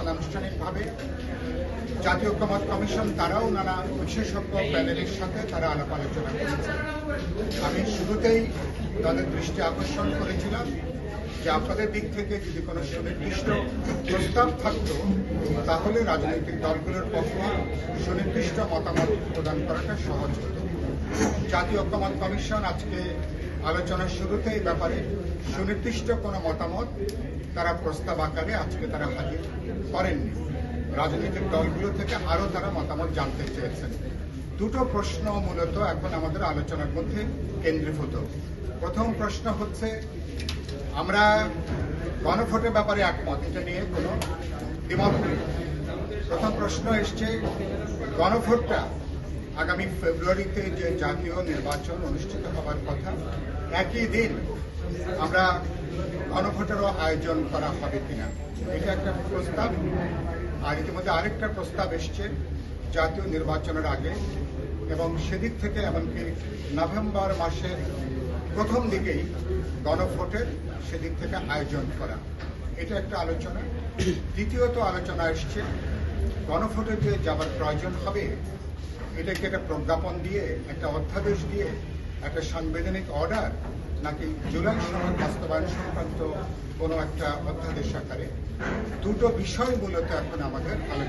অনানুষ্ঠানিকভাবে জাতীয় ঐক্যমত কমিশন তারাও নানা বিশেষজ্ঞ প্যানেলের সাথে তারা আলাপ আলোচনা করেছে। আমি শুরুতেই তাদের দৃষ্টি আকর্ষণ করেছিলাম যে আপনাদের দিক থেকে যদি কোনো সুনির্দিষ্ট প্রস্তাব থাকতো, তাহলে রাজনৈতিক দলগুলোর পক্ষে সুনির্দিষ্ট মতামত প্রদান করাটা সহজ হতো। জাতীয় ঐক্যমত কমিশন আজকে আলোচনার শুরুতে এই ব্যাপারে সুনির্দিষ্ট কোনো মতামত তারা প্রস্তাব আকারে আজকে তারা হাজির করেননি। রাজনৈতিক দলগুলো থেকে আরও তারা মতামত জানতে চেয়েছেন। দুটো প্রশ্ন মূলত এখন আমাদের আলোচনার মধ্যে কেন্দ্রীভূত। প্রথম প্রশ্ন হচ্ছে, আমরা গণভোটের ব্যাপারে একমত, এটা নিয়ে কোনো দ্বিমত প্রথম প্রশ্ন এসছে, গণভোটটা আগামী ফেব্রুয়ারিতে যে জাতীয় নির্বাচন অনুষ্ঠিত হবার কথা, একই দিন আমরা গণভোটেরও আয়োজন করা হবে কিনা, এটা একটা প্রস্তাব। আর ইতিমধ্যে আরেকটা প্রস্তাব এসছে জাতীয় নির্বাচনের আগে, এবং সেদিক থেকে এমনকি নভেম্বর মাসের প্রথম দিকেই গণভোটের সেদিক থেকে আয়োজন করা। এটা একটা আলোচনা। দ্বিতীয়ত আলোচনা এসছে, গণভোটে যে যাবার প্রয়োজন হবে এটাকে একটা প্রজ্ঞাপন দিয়ে, একটা অধ্যাদেশ দিয়ে, একটা সাংবিধানিক অর্ডার নাকি জুলাই সনদ বাস্তবায়ন সংক্রান্ত কোনো একটা অধ্যাদেশ আকারে? দুটো বিষয় মূলত এখন আমাদের আলোচনা